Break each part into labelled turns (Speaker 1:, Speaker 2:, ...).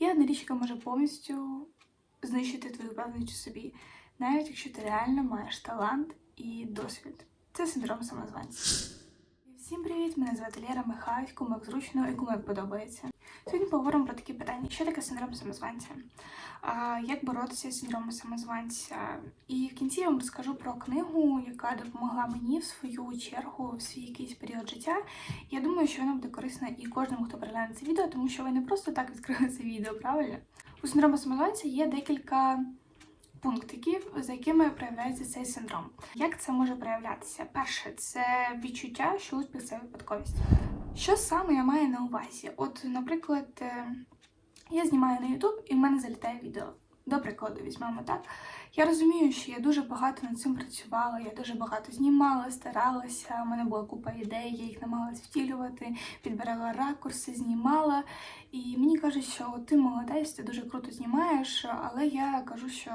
Speaker 1: Є одна річ, яка може повністю знищити твою впевненість у собі, навіть якщо ти реально маєш талант і досвід. Це синдром самозванця. Всім привіт! Мене звати Лера Михайль, кому як зручно і кому як подобається. Сьогодні поговоримо про такі питання: що таке синдром самозванця? Як боротися з синдромом самозванця? І в кінці я вам розкажу про книгу, яка допомогла мені в свою чергу в свій якийсь період життя. Я думаю, що вона буде корисна і кожному, хто перегляне це відео, тому що ви не просто так відкрили це відео, правильно? У синдрому самозванця є декілька пунктиків, за якими проявляється цей синдром. Як це може проявлятися? Перше, це відчуття, що успіх це випадковість. Що саме я маю на увазі? От, наприклад, е, я знімаю на YouTube і в мене залітає відео. До прикладу, візьмемо так. Я розумію, що я дуже багато над цим працювала, я дуже багато знімала, старалася, у мене була купа ідей, я їх намагалась втілювати, підбирала ракурси, знімала. І мені кажуть, що ти молодець, ти дуже круто знімаєш, але я кажу, що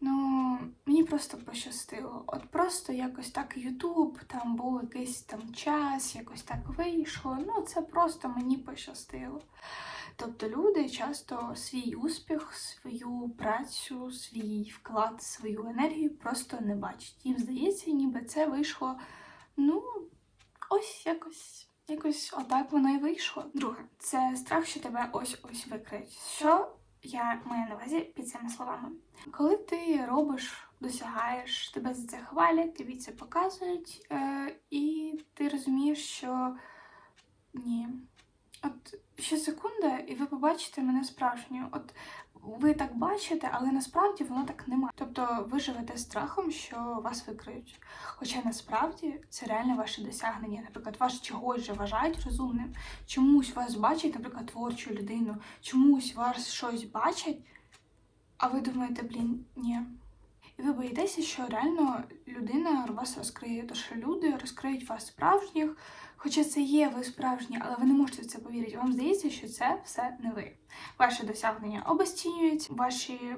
Speaker 1: ну, мені просто пощастило. От просто якось так Ютуб, там був якийсь там час, якось так вийшло. Ну, це просто мені пощастило. Тобто люди часто свій успіх, свою працю, свій вклад, свою енергію просто не бачать. Їм здається, ніби це вийшло, ну, ось якось. Якось отак воно і вийшло. Друге, це страх, що тебе ось-ось викриють. Що я маю на увазі під цими словами? Коли ти робиш, досягаєш, тебе за це хвалять, тобі це показують, е, і ти розумієш, що ні. От ще секунда, і ви побачите мене справжньою. От ви так бачите, але насправді воно так немає. Тобто ви живете страхом, що вас викриють. Хоча насправді це реально ваше досягнення. Наприклад, вас чогось же вважають розумним, чомусь вас бачать, наприклад, творчу людину, чомусь вас щось бачать, а ви думаєте, блін, ні. І ви боїтеся, що реально людина вас розкриє, то що люди розкриють вас справжніх, хоча це є ви справжні, але ви не можете в це повірити. Вам здається, що це все не ви. Ваші досягнення обесцінюють, ваші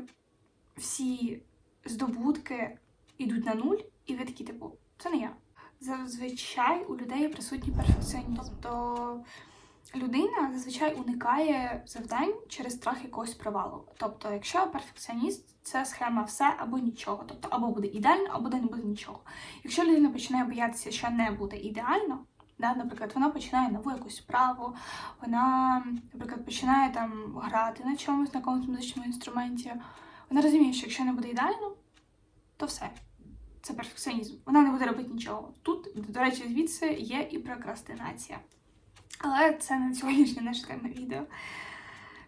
Speaker 1: всі здобутки йдуть на нуль, і ви такі, типу, це не я. Зазвичай у людей присутній перфекціонізм. Тобто людина зазвичай уникає завдань через страх якогось провалу. Тобто, якщо перфекціоніст, це схема все або нічого. Тобто, або буде ідеально, або не буде нічого. Якщо людина починає боятися, що не буде ідеально, да, наприклад, вона починає нову якусь справу, вона, наприклад, починає там грати на чомусь, на якомусь музичному інструменті. Вона розуміє, що якщо не буде ідеально, то все. Це перфекціонізм. Вона не буде робити нічого. Тут, до речі, звідси є і прокрастинація. Але це не сьогоднішнє наше тема відео.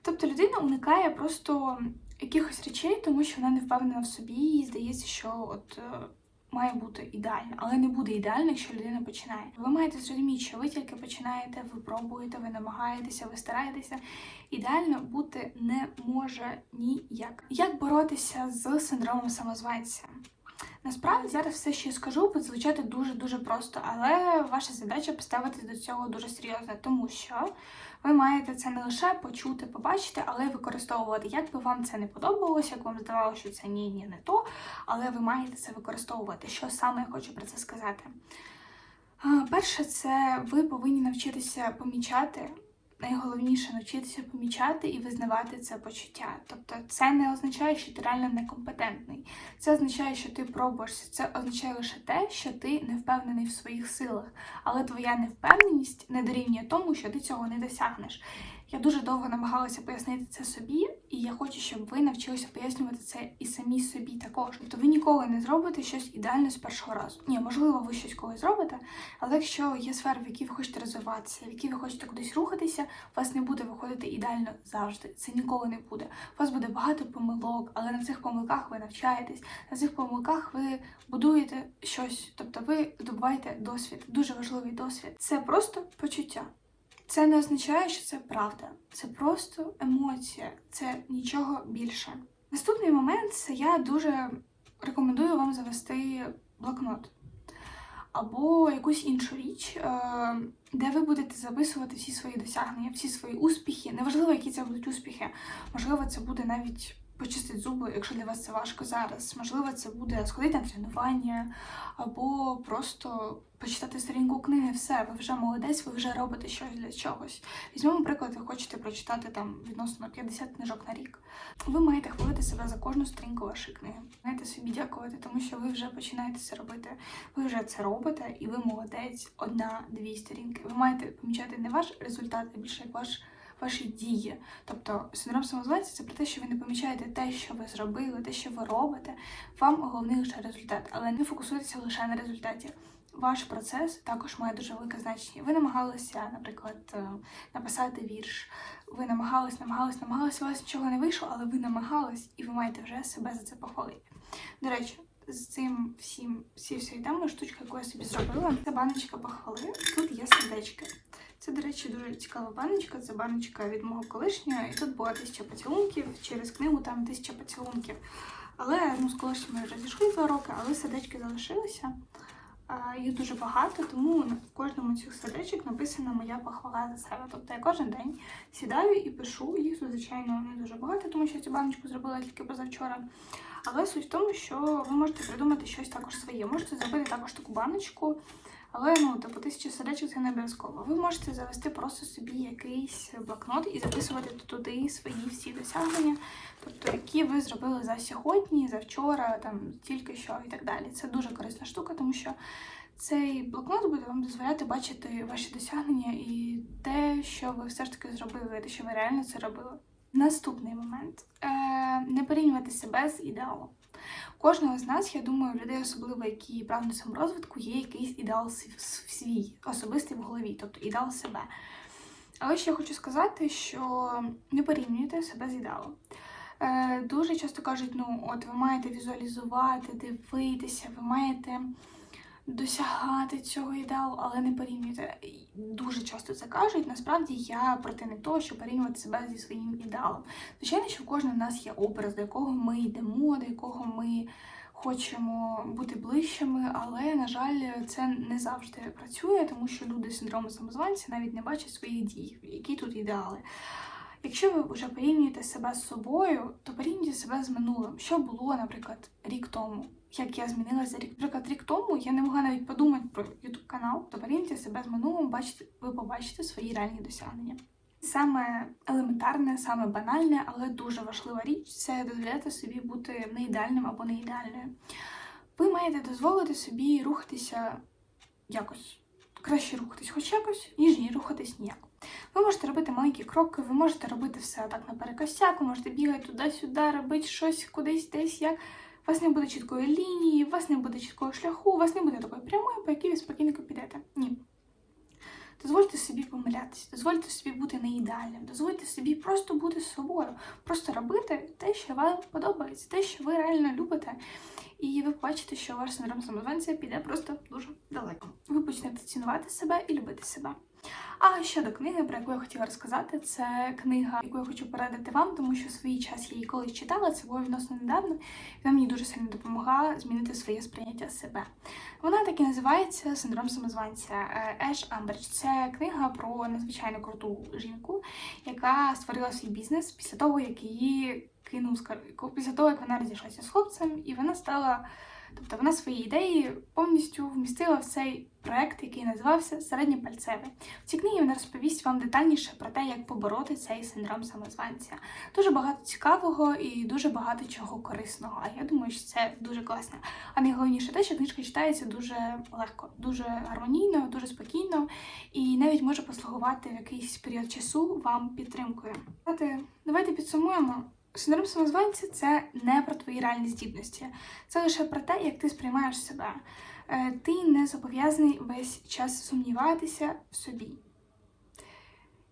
Speaker 1: Тобто людина уникає просто якихось речей, тому що вона не впевнена в собі, і здається, що от е, має бути ідеально, але не буде ідеально, якщо людина починає. Ви маєте зрозуміти, що ви тільки починаєте, ви пробуєте, ви намагаєтеся, ви стараєтеся. Ідеально бути не може ніяк. Як боротися з синдромом самозванця? Насправді зараз все, що я скажу, буде звучати дуже-дуже просто, але ваша задача поставити до цього дуже серйозно, тому що ви маєте це не лише почути, побачити, але й використовувати. Як би вам це не подобалося, як вам здавалося, що це ні, ні, не то, але ви маєте це використовувати. Що саме я хочу про це сказати? Перше, це ви повинні навчитися помічати. Найголовніше навчитися помічати і визнавати це почуття. Тобто це не означає, що ти реально некомпетентний. Це означає, що ти пробуєшся. Це означає лише те, що ти не впевнений в своїх силах. Але твоя невпевненість не дорівнює тому, що ти цього не досягнеш. Я дуже довго намагалася пояснити це собі, і я хочу, щоб ви навчилися пояснювати це і самі собі також. Тобто ви ніколи не зробите щось ідеально з першого разу. Ні, можливо, ви щось колись зробите, але якщо є сфери, в якій ви хочете розвиватися, в якій ви хочете кудись рухатися, у вас не буде виходити ідеально завжди. Це ніколи не буде. У вас буде багато помилок, але на цих помилках ви навчаєтесь, на цих помилках ви будуєте щось, тобто ви здобуваєте досвід, дуже важливий досвід. Це просто почуття. Це не означає, що це правда. Це просто емоція, це нічого більше. Наступний момент це я дуже рекомендую вам завести блокнот або якусь іншу річ, е, де ви будете записувати всі свої досягнення, всі свої успіхи. Неважливо, які це будуть успіхи. Можливо, це буде навіть почистити зуби, якщо для вас це важко зараз. Можливо, це буде сходити на тренування або просто почитати сторінку книги. Все, ви вже молодець, ви вже робите щось для чогось. Візьмемо приклад, ви хочете прочитати там відносно 50 книжок на рік. Ви маєте хвалити себе за кожну сторінку вашої книги. Маєте собі дякувати, тому що ви вже починаєте це робити. Ви вже це робите, і ви молодець, одна-дві сторінки. Ви маєте помічати не ваш результат, а більше як ваш ваші дії. Тобто синдром самозванця це про те, що ви не помічаєте те, що ви зробили, те, що ви робите. Вам головний лише результат, але не фокусуйтеся лише на результаті. Ваш процес також має дуже велике значення. Ви намагалися, наприклад, е, написати вірш. Ви намагались, намагались, намагались, у вас нічого не вийшло, але ви намагались, і ви маєте вже себе за це похвалити. До речі, з цим всім всі всією темою штучка, яку я собі зробила, це баночка похвали. Тут є сердечки. Це, до речі, дуже цікава баночка. Це баночка від мого колишнього, і тут була тисяча поцілунків. Через книгу там тисяча поцілунків. Але ну, з колишнім ми розійшли два роки, але сердечки залишилися. Їх дуже багато, тому в кожному цих сердечок написана моя похвала за себе. Тобто я кожен день сідаю і пишу. Їх звичайно, не дуже багато, тому що цю баночку зробила тільки позавчора. Але суть в тому, що ви можете придумати щось також своє. Можете зробити також таку баночку. Але ну, типу, тисяча сердечок це не обов'язково. Ви можете завести просто собі якийсь блокнот і записувати туди свої всі досягнення, тобто які ви зробили за сьогодні, за вчора, там тільки що і так далі. Це дуже корисна штука, тому що цей блокнот буде вам дозволяти бачити ваші досягнення і те, що ви все ж таки зробили, те, що ви реально це робили. Наступний момент Е, не порівнювати себе з ідеалом. Кожного з нас, я думаю, людей, особливо які прагнуть саморозвитку, є якийсь ідеал свій, особистий в голові, тобто ідеал себе. Але ще хочу сказати, що не порівнюйте себе з ідеалом. Е, дуже часто кажуть, ну от ви маєте візуалізувати, дивитися, ви маєте досягати цього ідеалу, але не порівнюйте. Дуже часто це кажуть. Насправді я противник того, щоб порівнювати себе зі своїм ідеалом. Звичайно, що в кожного в нас є образ, до якого ми йдемо, до якого ми хочемо бути ближчими, але, на жаль, це не завжди працює, тому що люди з синдромом самозванця навіть не бачать своїх дій, які тут ідеали. Якщо ви вже порівнюєте себе з собою, то порівнюйте себе з минулим. Що було, наприклад, рік тому, як я змінилася за рік. Наприклад, рік тому я не могла навіть подумати про YouTube канал, то порівнюйте себе з минулим, бачите, ви побачите свої реальні досягнення. Саме елементарне, саме банальне, але дуже важлива річ це дозволяти собі бути не ідеальним або не ідеальною. Ви маєте дозволити собі рухатися якось краще рухатись, хоч якось, ніж ні рухатись ніяк. Ви можете робити маленькі кроки, ви можете робити все так наперекосяк, ви можете бігати туди-сюди, робити щось кудись, десь як. У вас не буде чіткої лінії, у вас не буде чіткого шляху, у вас не буде такої прямої, по якій ви спокійненько підете. Ні. Дозвольте собі помилятися, дозвольте собі бути не ідеальним, дозвольте собі просто бути собою, просто робити те, що вам подобається, те, що ви реально любите. І ви побачите, що ваш синдром самозванця піде просто дуже далеко. Ви почнете цінувати себе і любити себе. А щодо книги, про яку я хотіла розказати, це книга, яку я хочу порадити вам, тому що в свій час я її колись читала, це було відносно недавно, і вона мені дуже сильно допомогла змінити своє сприйняття себе. Вона так і називається Синдром самозванця Еш Амберч. Це книга про надзвичайно круту жінку, яка створила свій бізнес після того, як її кинув скар- після того, як вона розійшлася з хлопцем, і вона стала. Тобто вона свої ідеї повністю вмістила в цей проект, який називався Середньопальцевий. В цій книгі вона розповість вам детальніше про те, як побороти цей синдром самозванця. Дуже багато цікавого і дуже багато чого корисного. А я думаю, що це дуже класно. А найголовніше те, що книжка читається дуже легко, дуже гармонійно, дуже спокійно і навіть може послугувати в якийсь період часу вам підтримкою. Давайте підсумуємо. Синдром самозванця це не про твої реальні здібності, це лише про те, як ти сприймаєш себе. Е, Ти не зобов'язаний весь час сумніватися в собі.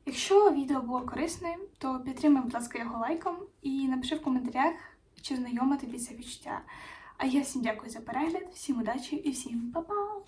Speaker 1: Якщо відео було корисним, то підтримай, будь ласка, його лайком і напиши в коментарях, чи знайоме тобі це відчуття. А я всім дякую за перегляд, всім удачі і всім па-па!